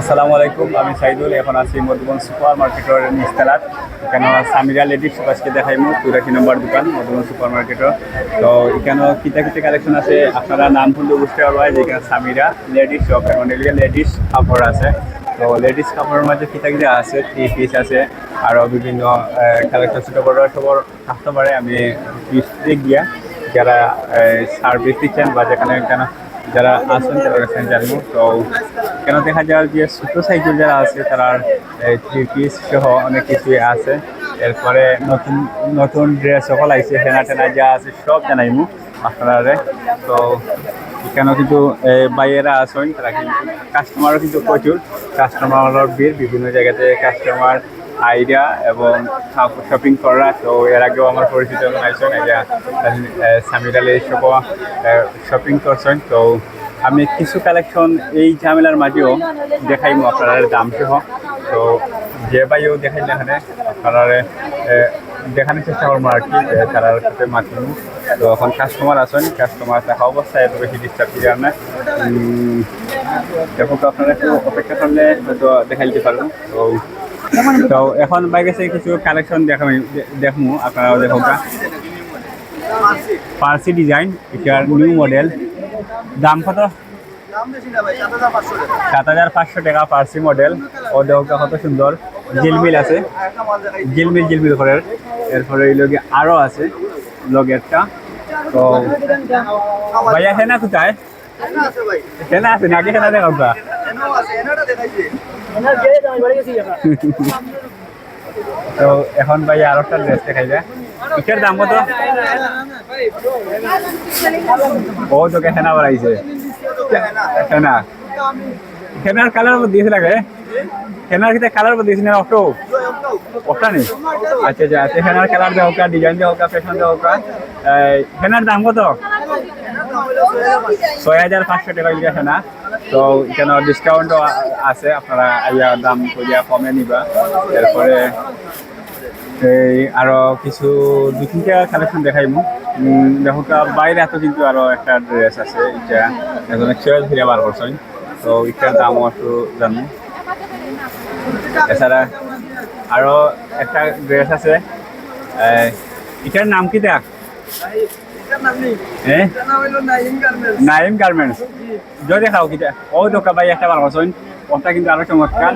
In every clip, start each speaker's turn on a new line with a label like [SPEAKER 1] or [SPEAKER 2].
[SPEAKER 1] আসসালামু আলাইকুম, আমি সাইদুল, এখন আছি মধুবন সুপার মার্কেটের নিচতলাত এখানে সামিরা লেডিস আজকে দেখাইমু, চুরাশি নম্বর দোকান, মধুবন সুপার মার্কেটের তো এখানে কিতা কিতা কালেকশন আছে, আপনারা নাম শুনলে বুঝতে পারবেন, যে এখানে সামিরা লেডিস শপ এখন এদিকে লেডিস কাপড় আছে। তো লেডিস কাপড়ের মাঝে কিতা কিতা আছে থ্রি পিস আছে আরও বিভিন্ন কালেকশন ছোটো বড়, সবর কাস্টমারে আমি পিস গিয়া যারা সার্ভিস দিচ্ছেন বা যেখানে কেন যারা আছেন তাদের কাছে জানব। তো কেন দেখা যায় যে ছোটো সাইকেল যারা আছে, তারা থ্রি পিস সহ অনেক কিছুই আছে। এরপরে নতুন নতুন ড্রেস সকল আইছে, হেনা টেনা যা আছে, সব জানাইমু আপনারা তো কেন কিন্তু বাইয়েরা আছেন, তারা কিন্তু কাস্টমারও কিন্তু প্রচুর। কাস্টমারের ভিড় বিভিন্ন জায়গাতে কাস্টমার আইডিয়া এবং শপিং করা তো এর আগেও আমার পরিচিত আইসন সামির আলী সব শপিং করছেন। তো আমি কিছু কালেকশন এই ঝামেলার মাঝেও দেখাইমু আপনারা দাম সহ। তো যে বাইও দেখাইলে এখানে আপনারা দেখানোর চেষ্টা করব আর কি তারা সাথে মাতিমু তো এখন কাস্টমার আছেন কাস্টমার দেখা অবস্থায় এত বেশি ডিস্টার্ব করি না উম, দেখো তো আপনারা একটু অপেক্ষা করলে হয়তো দেখাই দিতে পারব তো তো এখন বাইক আছে কিছু কালেকশন দেখাবো দেখমু আপনারাও দেখো পার্সি ডিজাইন এটার নিউ মডেল দাম কত?
[SPEAKER 2] সাত হাজার পাঁচশো টাকা
[SPEAKER 1] পার্সি মডেল ও দেখো কত সুন্দর। জিলমিল আছে। জিলমিল জিলমিল করে এরপরে এই লগে আরও আছে লগেরটা তো ভাইয়া হেনা কোথায়? হেনা আছে নাকি হেনা দেখা তো এখন ভাইয়া আর একটা ড্রেস দেখাই যায়। এটার দাম কত? ও তোকে হেনা বাড়াইছে। হেনা হেনার কালার দিয়েছে লাগে। হেনার কিতা কালার দিয়েছে না, অটো? ওটা নেই। আচ্ছা আচ্ছা আচ্ছা হেনার কালার দেওয়া হোক ডিজাইন দেওয়া হোক ফ্যাশন দেওয়া হোক হেনার দাম কত? ছয় হাজার পাঁচশো টাকা লিখে হেনা তো এখানে ডিসকাউন্টও আছে আপনারা আইয়া দাম করিয়া কমে নিবা। এরপরে এই আরও কিছু দু তিনটা কালেকশন দেখাইমু। উম, দেখো বাইরে এত কিন্তু আরও একটা ড্রেস আছে এটা এখন ফিরে বার করছেন। তো এটার দামও একটু জানো এছাড়া আরও একটা ড্রেস আছে। এটার নাম কি দেখ? নাইম গার্মেন্টস যদি দেখাও কিটা ও দোকা ভাই একটা বার করছেন ওটা কিন্তু আরও চমৎকার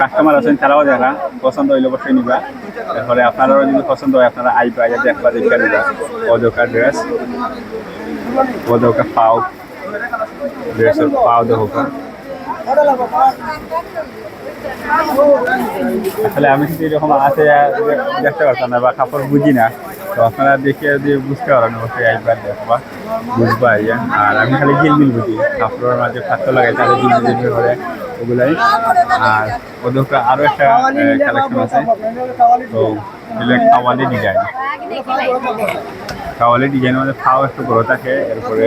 [SPEAKER 1] কাস্টমার আছেন তারাও দেখা পছন্দ হইলে অবশ্যই নিবা তারপরে আপনারাও যদি পছন্দ হয় আপনারা আইবা আইয়া দেখবা দেখে নিবা ওদোকা ড্রেস ওদোকা পাও ড্রেসের পাও দেখোকা আসলে আমি কিন্তু এরকম আছে দেখতে পারতাম না বা কাপড় বুঝি না তো আপনারা দেখে যদি বুঝতে পারেন অবশ্যই একবার দেখবা বুঝবা ইয়া। আর আমি খালি গিলমিল বুঝি কাপড়ের মাঝে খাদ্য লাগাই তাহলে গিলমিল গিলমিল করে ওগুলাই। আর ওদের আরও একটা কালেকশন আছে। তো এগুলো খাওয়ালি ডিজাইন খাওয়ালি ডিজাইন মানে খাওয়া একটু বড় থাকে এরপরে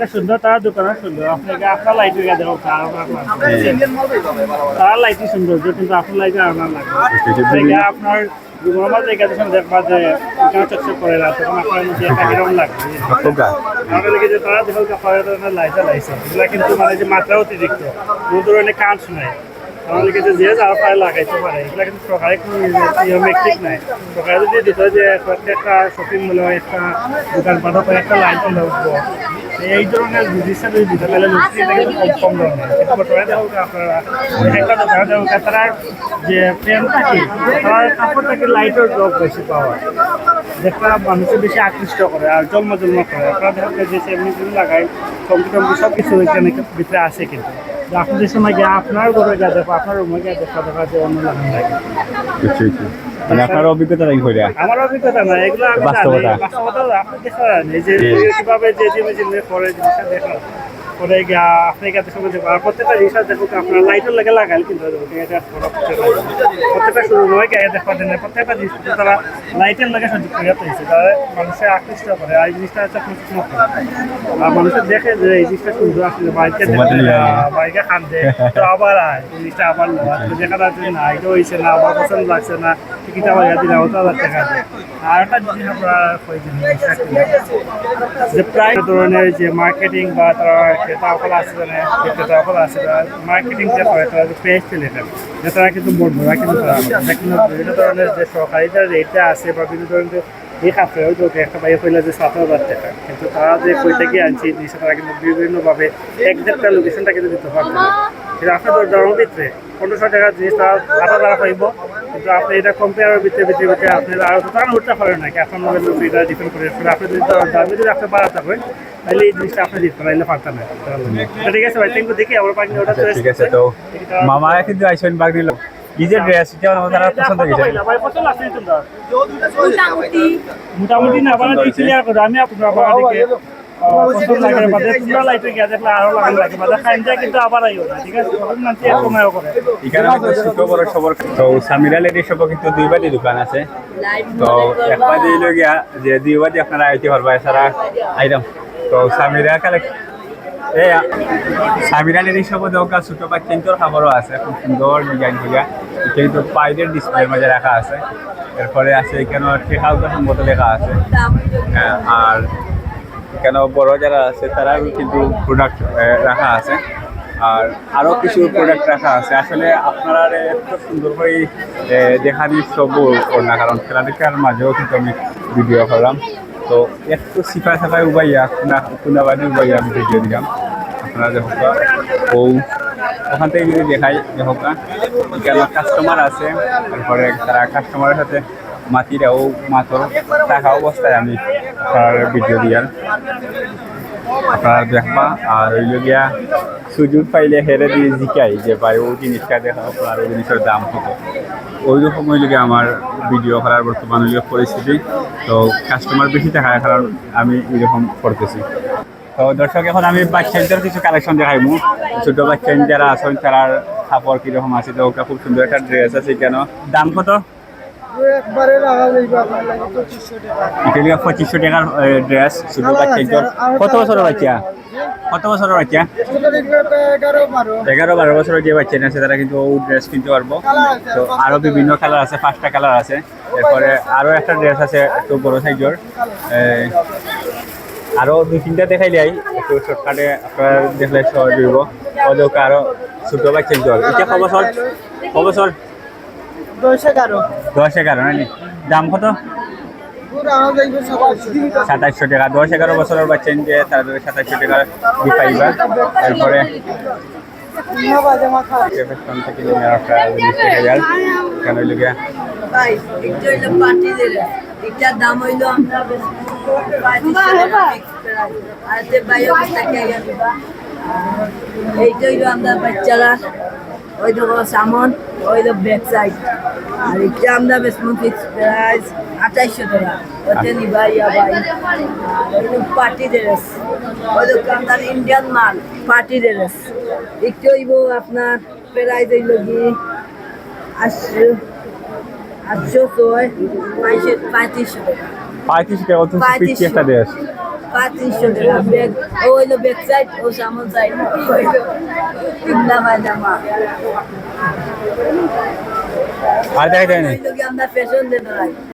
[SPEAKER 1] এটা সুন্দর
[SPEAKER 3] তারা দোকানের সুন্দর। আপনাকে আপনার আপনার
[SPEAKER 2] মাল পাইবা ভাই
[SPEAKER 3] তার লাইটই সৌন্দর্য কিন্তু আপনার লাইটে আনার লাগবে
[SPEAKER 1] এটা
[SPEAKER 3] আপনার নর্মাল জায়গা যখন দেখবা যে চকচক করে না তখন আপনার মধ্যে একটা কিরম লাগবে আমাদের যে তারা দেখো লাইছে এগুলা কিন্তু মানে যে মাত্রা অতিরিক্ত কোনো ধরনের কাজ আমার যে যে যার পায়ে লাগাইতে পারে এগুলা কিন্তু কোনো নিয়মে ঠিক নাই। সরকারে যদি দিত যে প্রত্যেকটা শপিং মলে একটা দোকান পাঠক একটা লাইট উঠবো। এই ধরনের লোকটি এটা কিন্তু কম ধরনের। কিন্তু বর্তমানে দেখো আপনারা একটা দেখো তারা যে ফ্রেম থাকে, তারা কাপড় থেকে লাইটের ড্রপ বেশি পাওয়া। যেটা মানুষকে বেশি আকৃষ্ট করে আর জন্ম জন্ম করে। আপনারা দেখো যে সেমনি যদি টমকি টমকি সব কিছু এখানে ভিতরে আসে কিন্তু। তো আপনি যে সময় গিয়ে আপনার ঘরে গিয়ে দেখো, আপনার রুমে গিয়ে দেখা দেখা যে অন্য লাগানো লাগে।
[SPEAKER 1] মানে আপনার অভিজ্ঞতা নাই হইরা
[SPEAKER 3] আমার অভিজ্ঞতা না এগুলো
[SPEAKER 1] বাস্তবতা।
[SPEAKER 3] বাস্তবতা আপনি দেখা যে কীভাবে যে জিনিস করে জিনিসটা দেখা পরে গিয়া আপনি কাছে সময় দেখব আর প্রত্যেকটা জিনিস দেখো আপনার লাইটের লাগে লাগাইল কিন্তু এটা প্রত্যেকটা শুরু নয় গিয়ে দেখো দেন প্রত্যেকটা জিনিস তারা লাইটের লাগে সহ্য করে পেয়েছে তারা মানুষের আকৃষ্ট করে আর এই জিনিসটা হচ্ছে আর মানুষের দেখে যে এই জিনিসটা সুন্দর আসলে বাইকে বাইকে খান দেয় তো আবার আয় জিনিসটা আবার দেখা যাচ্ছে না এটা হয়েছে না আমার পছন্দ লাগছে না টিকিট আবার ইয়াদি না ওটা আবার দেখা যায়। আর একটা জিনিস আমরা যে প্রায় ধরনের যে মার্কেটিং বা তারা ক্রেতা যে করে, তারা কিন্তু না। তারা কিন্তু বিভিন্ন ধরনের যে আছে বা বিভিন্ন ধরনের এই কাপড়ে হয়তো একটা বাইরে কইলে যে সাত হাজার টাকা। কিন্তু তারা যে কই থেকে আনছে জিনিসটা তারা কিন্তু বিভিন্নভাবে এক দেড়টা লোকেশনটা কিন্তু দিতে পারবে না। কিন্তু আপনার তো ধরনের ভিতরে পনেরোশো টাকার জিনিস তারা আট হাজার পাইব। কিন্তু আপনি এটা কম্পেয়ারের ভিতরে ভিতরে ভিতরে আপনি আরও তো উঠতে পারেন না কি আপনার এটা ডিপেন্ড করে ফলে আপনি যদি দামি যদি আপনি বাড়াতে হয় তাহলে এই জিনিসটা আপনি দিতে পারেন পারতেন না। ঠিক আছে ভাই থ্যাংক ইউ দেখি আমার পাখি ওটা
[SPEAKER 1] ঠিক আছে তো মামা কিন্তু আইসবেন বাগ নিল এই যে ড্রেস এটা আমার তারা পছন্দ হয়েছে।
[SPEAKER 3] কিন্তু। মোটামুটি। না করে আমি আপনার পছন্দ আছে
[SPEAKER 1] ছোট তো সামিরা সব কিন্তু দুই দোকান আছে তো এক যে তো কিন্তু খাবারও আছে খুব সুন্দর ডিজাইন কিন্তু পাইদের ডিসপ্লের মাঝে রাখা আছে এরপরে আছে এখানে লেখা আছে আর কেন বড় যারা আছে তারাও কিন্তু প্রোডাক্ট রাখা আছে। আর আরও কিছু প্রোডাক্ট রাখা আছে। আসলে আপনারা এত সুন্দর করে দেখানি সব না, কারণ খেলাধুলার মাঝেও কিন্তু আমি ভিডিও করলাম। তো একটু সিফাই সাফাই উবাইয়া না কুনাবাদি উবাইয়া আমি ভিডিও দিলাম। আপনারা দেখো ও ওখান থেকে যদি দেখাই দেখো কেন কাস্টমার আছে, তারপরে তারা কাস্টমারের সাথে মাতিরাও মাতর, টাকা অবস্থায় আমি আপনার ভিডিও দিয়ার আপনারা দেখবা আর ওই গিয়া সুযোগ পাইলে হেরে দিয়ে জিকাই, যে ভাই ওই জিনিসটা দেখা আপনার ওই জিনিসের দাম কত। ওই রকম হইলে গিয়ে আমার ভিডিও করার বর্তমান হইলে পরিস্থিতি। তো কাস্টমার বেশি থাকার কারণ আমি এরকম করতেছি। তো দর্শক, এখন আমি বাচ্চাদের কিছু কালেকশন দেখাইমু। ছোট বাচ্চা যারা আছেন, তারার কাপড় কীরকম আছে? তো ওটা খুব সুন্দর একটা ড্রেস আছে কেন? দাম কত?
[SPEAKER 4] একবারে লাগা যাইবে আপনার লাগে পঁচিশশো টাকা।
[SPEAKER 1] এটা পঁচিশশো টাকার ড্রেস বাচ্চাদের কত বছরের বাচ্চা? কত বছরের বাচ্চা?
[SPEAKER 4] এগারো বারো।
[SPEAKER 1] বছরের যে বাচ্চা আছে তারা কিন্তু ও ড্রেস কিনতে পারব। তো আরও বিভিন্ন কালার আছে পাঁচটা কালার আছে। এরপরে আরও একটা ড্রেস আছে একটু বড় সাইজের আরও দুই তিনটা দেখাই যাই একটু শর্টকাটে আপনারা দেখলে সহজ হইব। ওদেরকে আরও ছোট বাচ্চা জল এটা ক বছর? ক বছর?
[SPEAKER 4] দশ এগারো।
[SPEAKER 1] দশ এগারো দাম কত?
[SPEAKER 4] সাতাশশো
[SPEAKER 1] টাকা। দশ এগারো বছরের বাচ্চা নিতে তাদের সাতাশশো টাকা দিয়ে পাইবা। তারপরে
[SPEAKER 5] যে এইটা হইল আমরা বাচ্চারা ওই দেখো সামন ওই তো ব্যাক সাইড আর এটা আমরা বেশ ফিক্স প্রাইস আঠাইশশো টাকা। ওতে নিবা ইয়া ভাই পার্টি ড্রেস ওই তো আপনার ইন্ডিয়ান মাল পার্টি ড্রেস একটু হইব আপনার প্রাইস হইল কি আটশো আটশো ছয় পঁয়ষট্টি পঁয়ত্রিশশো টাকা।
[SPEAKER 1] পঁয়ত্রিশ টাকা অত
[SPEAKER 5] পঁয়ত্রিশশো টাকা ব্যাগ। ও হইল ব্যাক সাইড ও সামন সাইড হইল তিনটা পায়জামা।
[SPEAKER 1] আর দেখা দেয় না
[SPEAKER 5] আমরা ফ্যাশন ধরাই